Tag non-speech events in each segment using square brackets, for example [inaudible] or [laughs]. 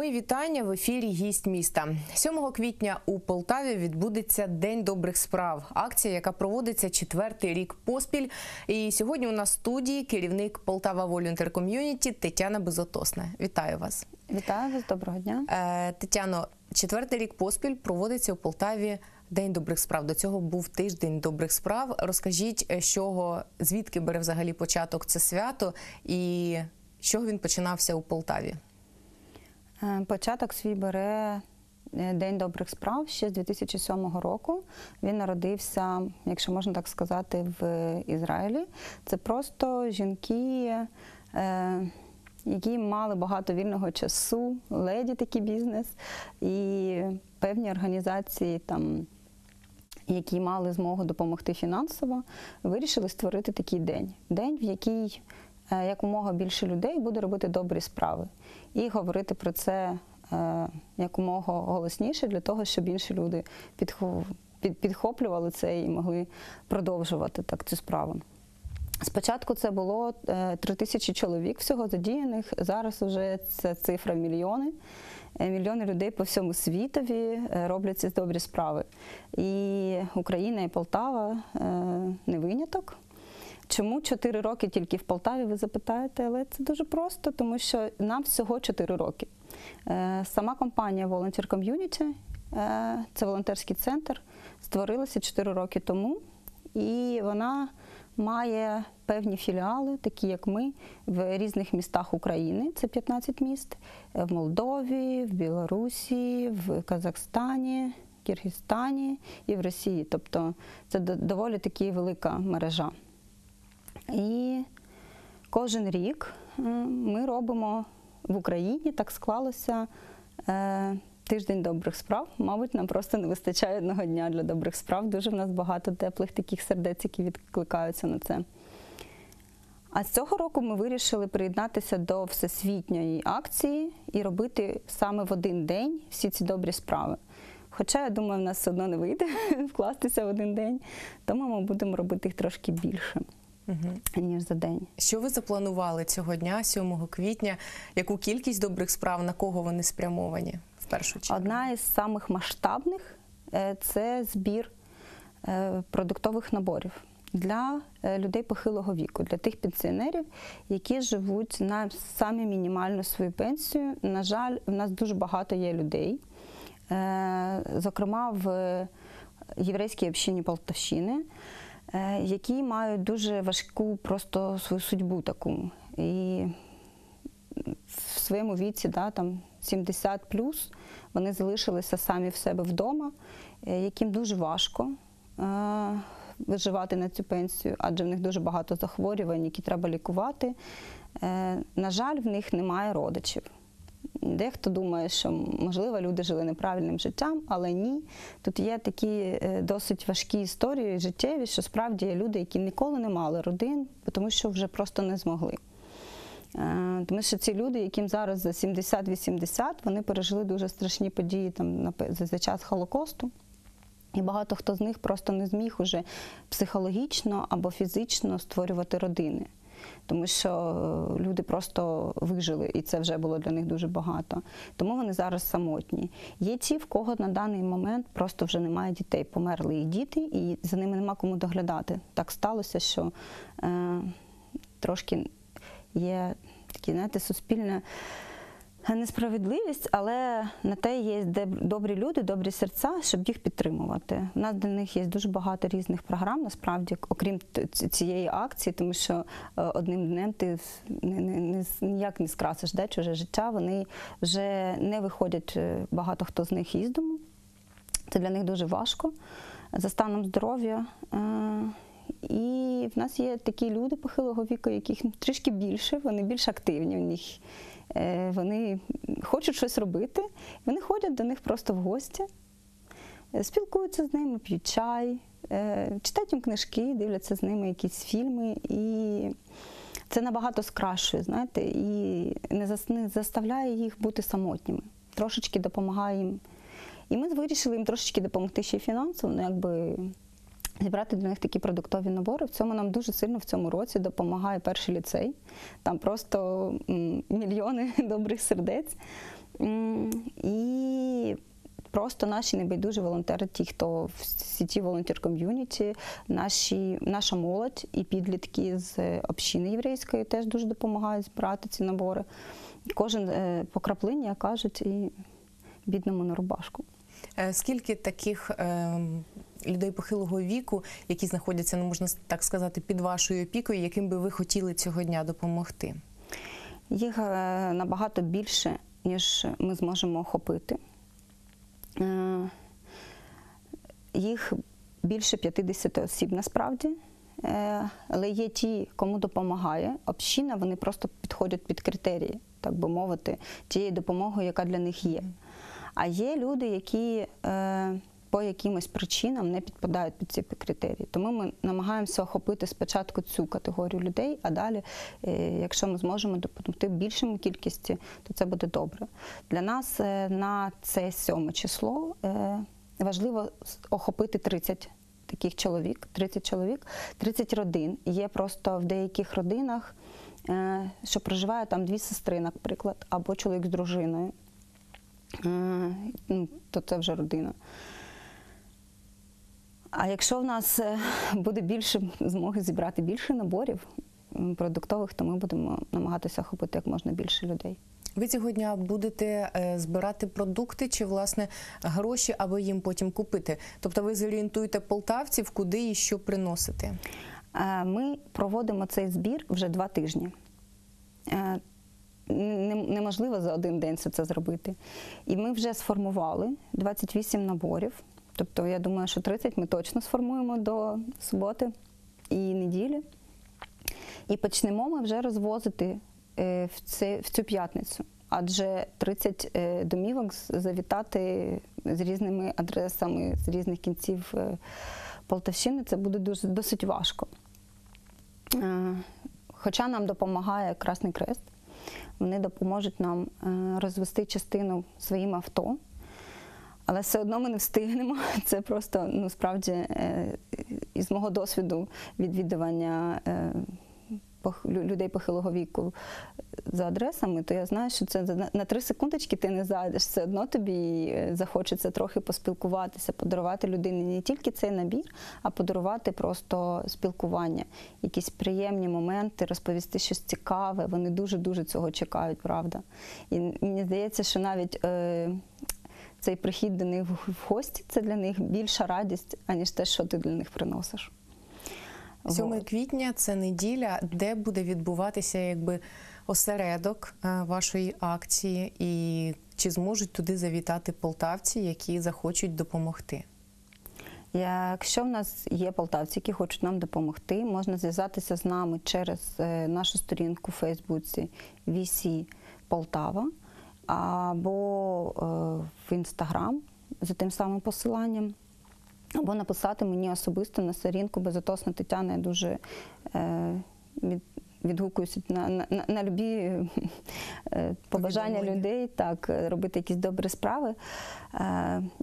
Мої вітання в ефірі Гість міста. 7 квітня у Полтаві відбудеться День добрих справ. Акція, яка проводиться четвертий рік поспіль. І сьогодні у нас в студії керівник Полтава Волюнтер Ком'юніті Тетяна Безотосна. Вітаю вас. Вітаю вас, доброго дня. Е, Тетяно, четвертий рік поспіль проводиться у Полтаві День добрих справ. До цього був тиждень добрих справ. Розкажіть, чого звідки бере взагалі початок це свято і з чого він починався у Полтаві? Е, Початок свій бере е, День добрих справ ще з 2007 року. Він народився, якщо можна так сказати, в Ізраїлі. Це просто жінки. е, Які мали багато вільного часу, леді такий бізнес, і певні організації, там, які мали змогу допомогти фінансово, вирішили створити такий день. День, в який якомога більше людей буде робити добрі справи і говорити про це е, якомога голосніше для того, щоб інші люди підхоплювали це і могли продовжувати так цю справу. Спочатку це було е, три тисячі чоловік всього задіяних. Зараз вже це цифра мільйони. Е, Мільйони людей по всьому світові роблять ці добрі справи. І Україна і Полтава не виняток. Чому 4 роки тільки в Полтаві, ви запитаєте, але це дуже просто, тому що нам всього 4 роки. Е, Сама компанія Volunteer Community, е, це волонтерський центр, створилася 4 роки тому, і вона має певні філіали, такі як ми, в різних містах України. Це 15 міст, е, в Молдові, в Білорусі, в Казахстані, Киргизстані і в Росії. Тобто це доволі таки велика мережа. І кожен рік ми робимо в Україні, так склалося. е, Тиждень добрих справ. Мабуть, нам просто не вистачає одного дня для добрих справ. Дуже в нас багато теплих таких сердець, які відкликаються на це. А з цього року ми вирішили приєднатися до всесвітньої акції і робити саме в один день всі ці добрі справи. Хоча, я думаю, в нас все одно не вийде [laughs] вкластися в один день, тому ми будемо робити їх трошки більше, ніж за день. Що ви запланували цього дня, 7 квітня? Яку кількість добрих справ, на кого вони спрямовані в першу чергу? Одна із самих масштабних е, це збір е, продуктових наборів для е, людей похилого віку, для тих пенсіонерів, які живуть на самі мінімальну свою пенсію. На жаль, в нас дуже багато є людей, зокрема в єврейській общині Полтавщини, які мають дуже важку просто свою судьбу таку. І в своєму віці, да, там 70 плюс, вони залишилися самі в себе вдома, е, яким дуже важко е, виживати на цю пенсію, адже в них дуже багато захворювань, які треба лікувати. Е, на жаль, в них немає родичів. Дехто думає, що можливо люди жили неправильним життям, але ні. Тут є такі е, досить важкі історії життєві, що справді є люди, які ніколи не мали родин, тому що вже просто не змогли. Е, Тому що ці люди, яким зараз за 70-80, вони пережили дуже страшні події там за за час Холокосту. І багато хто з них просто не зміг уже психологічно або фізично створювати родини. Тому що е, люди просто вижили, і це вже було для них дуже багато. Тому вони зараз самотні. Є ті, в кого на даний момент просто вже немає дітей, померли їх діти, і за ними нема кому доглядати. Так сталося, що е, трошки є такі, знаєте, суспільне несправедливість, але на те є добрі люди, добрі серця, щоб їх підтримувати. У нас для них є дуже багато різних програм, насправді, окрім цієї акції, тому що е, одним днем ти ніяк не скрасиш де, чуже життя. Вони вже не виходять, е, багато хто з них із дому. Це для них дуже важко за станом здоров'я. Е, І в нас є такі люди похилого віку, яких трішки більше, вони більш активні. У них вони хочуть щось робити. Вони ходять до них просто в гості, е, спілкуються з ними, п'ють чай, е, читають їм книжки, дивляться з ними якісь фільми. І це набагато скращує, знаєте, і не заставляє їх бути самотніми. Трошечки допомагає їм. І ми вирішили їм трошечки допомогти ще й фінансово, ну якби зібрати для них такі продуктові набори. В цьому нам дуже сильно в цьому році допомагає перший ліцей. Там просто мільйони [laughs] добрих сердець. І просто наші небайдужі волонтери, ті, хто в сіті волонтер ком'юніті, наша молодь і підлітки з общини єврейської теж дуже допомагають збирати ці набори. Кожен е, по краплині, як кажуть, і бідному на рубашку. Е, Скільки таких е, людей похилого віку, які знаходяться, ну можна так сказати, під вашою опікою, яким би ви хотіли цього дня допомогти? Їх е, набагато більше, ніж ми зможемо охопити. Е, Їх більше 50 осіб насправді. Е, Але є ті, кому допомагає община, вони просто підходять під критерії, так би мовити, тієї допомоги, яка для них є. А є люди, які по якимось причинам не підпадають під ці критерії. Тому ми намагаємося охопити спочатку цю категорію людей, а далі, е, якщо ми зможемо допомогти більшому кількості, то це буде добре. Для нас е, на це сьоме число е, важливо охопити 30 таких чоловік, 30 чоловік, 30 родин. Є просто в деяких родинах, що проживає там дві сестри, наприклад, або чоловік з дружиною. Ну, то це вже родина. А якщо в нас е, буде більше змоги зібрати більше наборів продуктових, то ми будемо намагатися охопити як можна більше людей. Ви цього дня будете е, збирати продукти чи власне гроші, аби їм потім купити? Тобто ви зорієнтуєте полтавців, куди і що приносити? Е, Ми проводимо цей збір вже два тижні. Неможливо за один день все це зробити. І ми вже сформували 28 наборів. Тобто, я думаю, що 30 ми точно сформуємо до суботи і неділі. І почнемо ми вже розвозити е, в, цю п'ятницю. Адже 30 е, домівок завітати з різними адресами з різних кінців е, Полтавщини це буде дуже досить важко. Хоча нам допомагає Красний Крест, вони допоможуть нам розвести частину своїм авто. Але все одно ми не встигнемо. [laughs] Це просто ну справді е, із мого досвіду відвідування е, людей похилого віку за адресами, то я знаю, що це на- три секундочки ти не зайдеш. Все одно тобі е, захочеться трохи поспілкуватися, подарувати людині не тільки цей набір, а подарувати просто спілкування, якісь приємні моменти, розповісти щось цікаве. Вони дуже дуже цього чекають, правда. І мені здається, що навіть. Цей прихід до них в- гості це для них більша радість, аніж те, що ти для них приносиш. 7 Вот. квітня це неділя, де буде відбуватися якби осередок е, вашої акції, і чи зможуть туди завітати полтавці, які захочуть допомогти? Якщо в нас є полтавці, які хочуть нам допомогти, можна зв'язатися з нами через е, нашу сторінку в Фейсбуці VC Полтава або е, в Інстаграм за тим самим посиланням, або написати мені особисто на сторінку безотосна Тетяна. Я дуже е, від, відгукуюся на, на, на, на любі е, побажання людей, так, робити якісь добрі справи.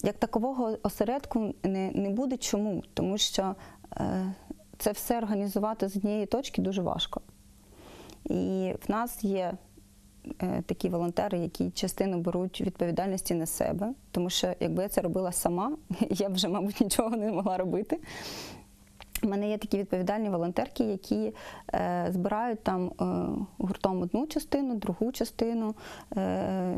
Як такового осередку не, не буде. Чому? Тому що це все організувати з однієї точки дуже важко. І в нас є такі волонтери, які частину беруть відповідальності на себе, тому що якби я це робила сама, [laughs] я б вже, мабуть, нічого не могла робити. У мене є такі відповідальні волонтерки, які е, збирають там е, гуртом одну частину, другу частину е,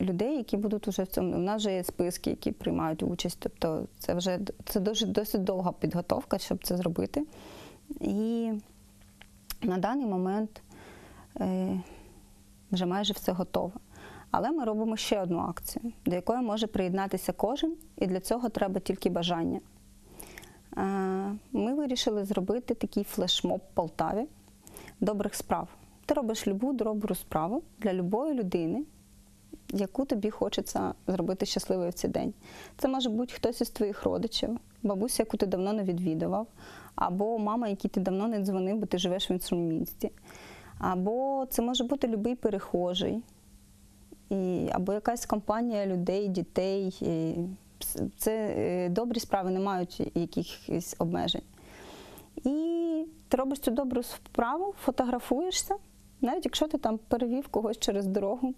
людей, які будуть уже в цьому. У нас вже є списки, які приймають участь. Тобто це вже це дуже досить довга підготовка, щоб це зробити. І на даний момент е, вже майже все готове. Але ми робимо ще одну акцію, до якої може приєднатися кожен, і для цього треба тільки бажання. Е, Ми вирішили зробити такий флешмоб в Полтаві добрих справ. Ти робиш любу добру справу для любої людини, яку тобі хочеться зробити щасливою в цей день. Це може бути хтось із твоїх родичів, бабуся, яку ти давно не відвідував, або мама, якій ти давно не дзвонив, бо ти живеш в іншому місті. Або це може бути будь-який перехожий, і, або якась компанія людей, дітей. Це е, добрі справи не мають якихось обмежень. І ти робиш цю добру справу, фотографуєшся Навіть якщо ти там перевів когось через дорогу,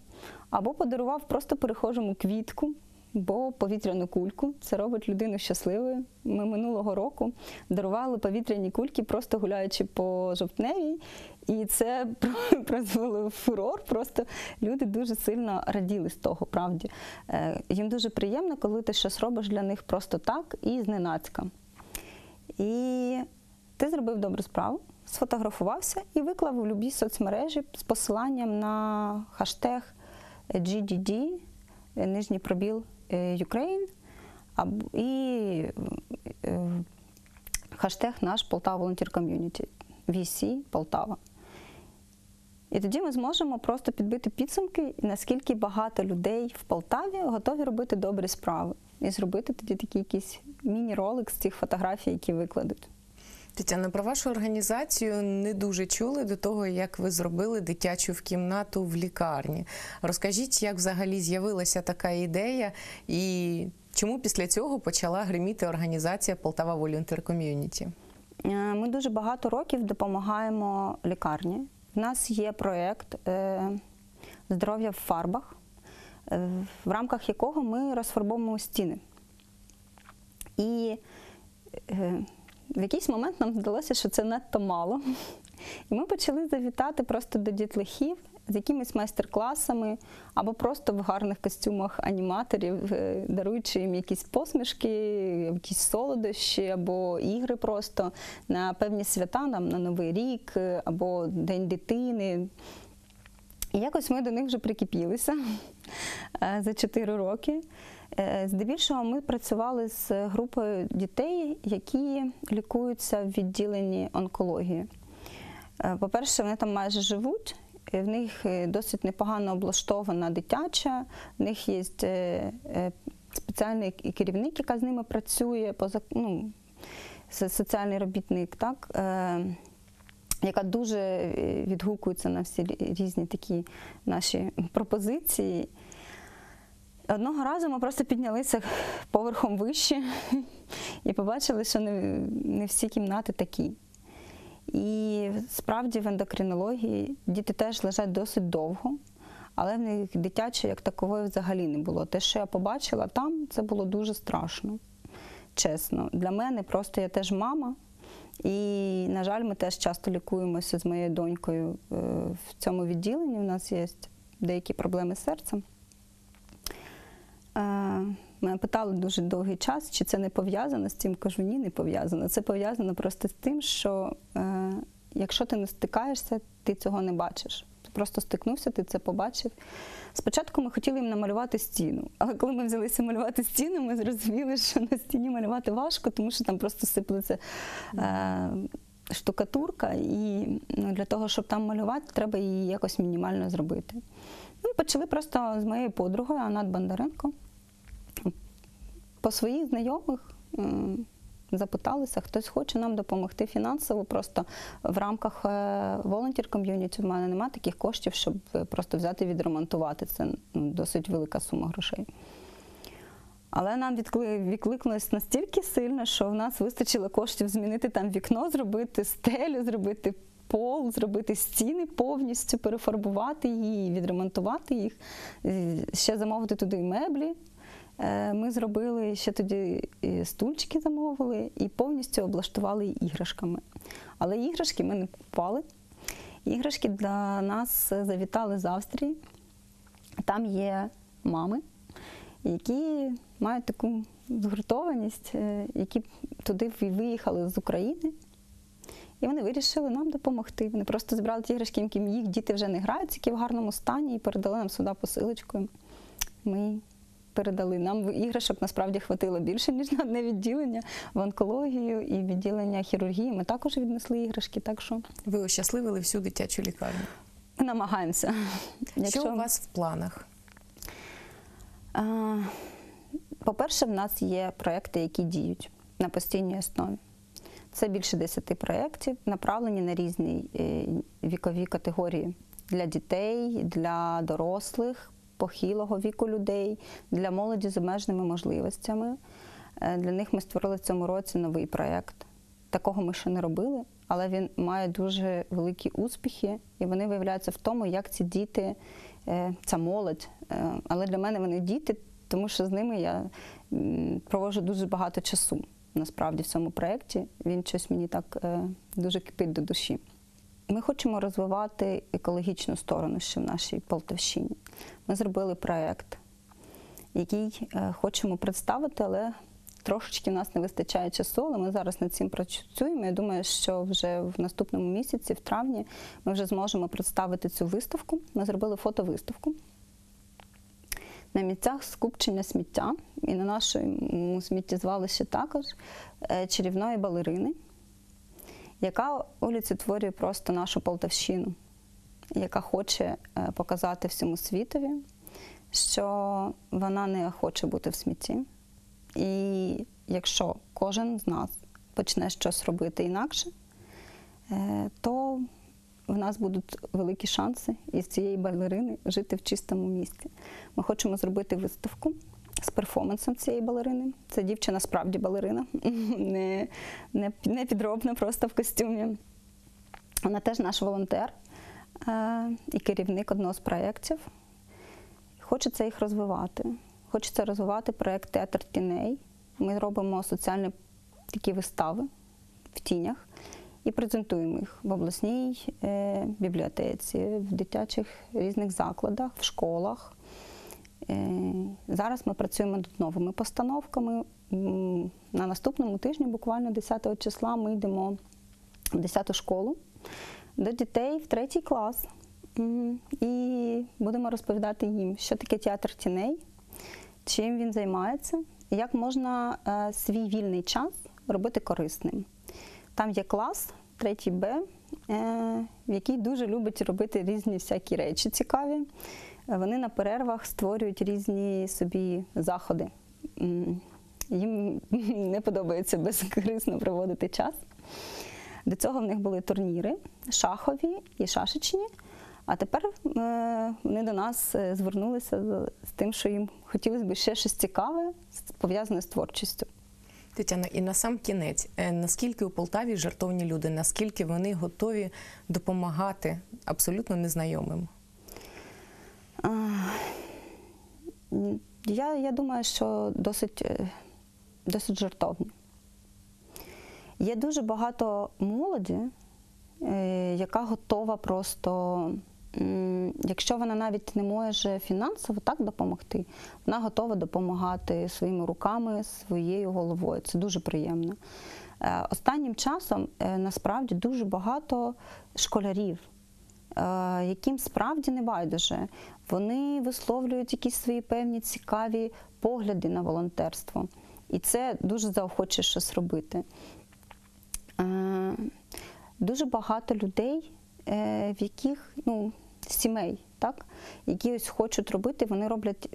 або подарував просто перехожому квітку, бо повітряну кульку. Це робить людину щасливою. Ми минулого року дарували повітряні кульки, просто гуляючи по жовтневій, і це [laughs] призвело фурор. Просто люди дуже сильно раділи з того, правді. Е, Їм дуже приємно, коли ти щось робиш для них просто так і зненацька. І ти зробив добру справу, сфотографувався і виклав у любі соцмережі з посиланням на хаштег GDD, е, нижній пробіл Ukraine, або- і хештег хаштег наш Полтава Volunteer Community, VC Полтава. І тоді ми зможемо просто підбити підсумки, наскільки багато людей в Полтаві готові робити добрі справи. І зробити тоді такий якийсь міні-ролик з цих фотографій, які викладуть. Тетяна, про вашу організацію не дуже чули до того, як ви зробили дитячу в кімнату в лікарні. Розкажіть, як взагалі з'явилася така ідея, і чому після цього почала гриміти організація Полтава Volunteer Community? Е, Ми дуже багато років допомагаємо лікарні. В нас є проєкт е, здоров'я в фарбах, е, в рамках якого ми розфарбовуємо стіни. І в якийсь момент нам здалося, що це надто мало. І ми почали завітати просто до дітлахів з якимись майстер-класами або просто в гарних костюмах аніматорів, е, даруючи їм якісь посмішки, якісь солодощі або ігри просто на певні свята, нам на Новий рік е, або День дитини. І якось ми до них вже прикипілися е, за 4 роки. Е, Здебільшого ми працювали з групою дітей, які лікуються в відділенні онкології. Е, По-перше, вони там майже живуть. В них е, досить непогано облаштована дитяча, в них є спеціальний керівник, яка з ними працює, ну, соціальний робітник, так, яка дуже відгукується на всі різні такі наші пропозиції. Одного разу ми просто піднялися поверхом вище і побачили, що не, не всі кімнати такі. І справді в ендокринології діти теж лежать досить довго, але в них дитячої як такової взагалі не було. Те, що я побачила там, це було дуже страшно. Чесно. Для мене просто я теж мама. І, на жаль, ми теж часто лікуємося з моєю донькою е, в цьому відділенні. У нас є деякі проблеми з серцем. Е, Мене питали дуже довгий час, чи це не пов'язано з цим. Кажу, ні, не пов'язано. Це пов'язано просто з тим, що е, якщо ти не стикаєшся, ти цього не бачиш. Ти просто стикнувся, ти це побачив. Спочатку ми хотіли їм намалювати стіну, але коли ми взялися малювати стіну, ми зрозуміли, що на стіні малювати важко, тому що там просто сиплеться е, штукатурка, і ну, для того, щоб там малювати, треба її якось мінімально зробити. Ми почали просто з моєю подругою Анат Бондаренко по своїх знайомих запиталися, хтось хоче нам допомогти фінансово. Просто в рамках волонтер ком'юніті в мене немає таких коштів, щоб е, просто взяти і відремонтувати. Це ну, досить велика сума грошей. Але нам відкли- відкликнулось настільки сильно, що в нас вистачило коштів змінити там вікно, зробити стелю, зробити пол, зробити стіни повністю, перефарбувати її, відремонтувати їх, ще замовити туди меблі. Е, Ми зробили ще тоді стульчики замовили і повністю облаштували іграшками. Але іграшки ми не купували. Іграшки для нас завітали з Австрії. Там є мами, які мають таку згуртованість, е, які туди виїхали з України. І вони вирішили нам допомогти. Вони просто зібрали ті іграшки, яким їх діти вже не грають, які в гарному стані, і передали нам сюди посилочкою. Ми передали. Нам іграшок насправді хватило більше, ніж на одне відділення в онкологію і відділення хірургії. Ми також віднесли іграшки, так що Ви ощасливили всю дитячу лікарню. намагаємося. Що у вас в планах? А, По-перше, в нас є проекти, які діють на постійній основі. Це більше 10 проєктів, направлені на різні е, вікові категорії для дітей, для дорослих, похилого віку людей, для молоді з обмеженими можливостями. Е, Для них ми створили в цьому році новий проєкт. Такого ми ще не робили, але він має дуже великі успіхи, і вони виявляються в тому, як ці діти, е, ця молодь. е, Але для мене вони діти, тому що з ними я м, проводжу дуже багато часу. Насправді в цьому проєкті він щось мені так дуже кипить до душі. Ми хочемо розвивати екологічну сторону ще в нашій Полтавщині. Ми зробили проєкт, який е, хочемо представити, але трошечки в нас не вистачає часу, але ми зараз над цим працюємо. Я думаю, що вже в наступному місяці, в травні, ми вже зможемо представити цю виставку. Ми зробили фотовиставку. На місцях скупчення сміття і на нашому сміттєзвалищі також е, чарівної балерини, яка олицетворює просто нашу Полтавщину, яка хоче е, показати всьому світові, що вона не хоче бути в смітті. І якщо кожен з нас почне щось робити інакше, е, то в нас будуть великі шанси із цієї балерини жити в чистому місті. Ми хочемо зробити виставку з перформансом цієї балерини. Це дівчина справді балерина, [laughs] не, не, не підробна, просто в костюмі. Вона теж наш волонтер е, і керівник одного з проєктів. Хочеться їх розвивати. Хочеться розвивати проєкт Театр тіней. Ми робимо соціальні такі вистави в тінях і презентуємо їх в обласній е, бібліотеці, в дитячих різних закладах, в школах. Е, зараз ми працюємо над новими постановками. На наступному тижні, буквально 10 числа, ми йдемо в 10 школу до дітей в третій клас. І будемо розповідати їм, що таке театр тіней, чим він займається, як можна е, свій вільний час робити корисним. Там є клас, третій Б, е, в який дуже любить робити різні всякі речі цікаві. Вони на перервах створюють різні собі заходи. Їм [laughs] не подобається безкорисно проводити час. До цього в них були турніри шахові і шашечні. А тепер е, вони до нас е, звернулися з, з тим, що їм хотілося б ще щось цікаве, пов'язане з творчістю. Тетяна, і на сам кінець, е, наскільки у Полтаві жартовні люди, наскільки вони готові допомагати абсолютно незнайомим? А, м, Я, я думаю, що досить, е, досить жартовні. Є дуже багато молоді, е, яка готова просто, якщо вона навіть не може фінансово так допомогти, вона готова допомагати своїми руками, своєю головою. Це дуже приємно. Е, Останнім часом насправді дуже багато школярів, яким справді не байдуже. Вони висловлюють якісь свої певні цікаві погляди на волонтерство. І це дуже заохоче щось робити. Е, Дуже багато людей, е, в яких ну, сімей, так, які ось хочуть робити, вони роблять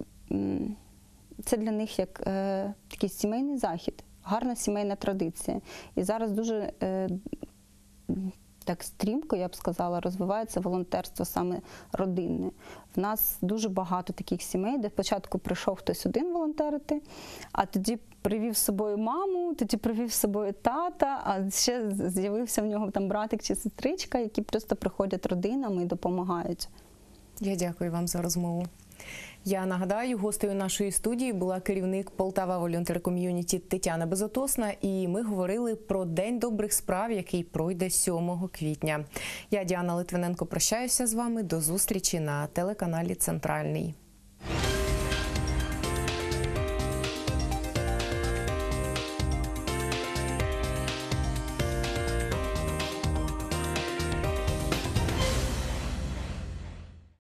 це для них як е, такий сімейний захід, гарна сімейна традиція. І зараз дуже е, так стрімко, я б сказала, розвивається волонтерство саме родинне. В нас дуже багато таких сімей, де спочатку прийшов хтось один волонтерити, а тоді привів з собою маму, тоді привів з собою тата, а ще з'явився в нього там братик чи сестричка, які просто приходять родинами і допомагають. Я дякую вам за розмову. Я нагадаю, гостею нашої студії була керівник Полтава Волонтер Ком'юніті Тетяна Безотосна, і ми говорили про День добрих справ, який пройде 7 квітня. Я Діана Литвиненко прощаюся з вами. До зустрічі на телеканалі Центральний.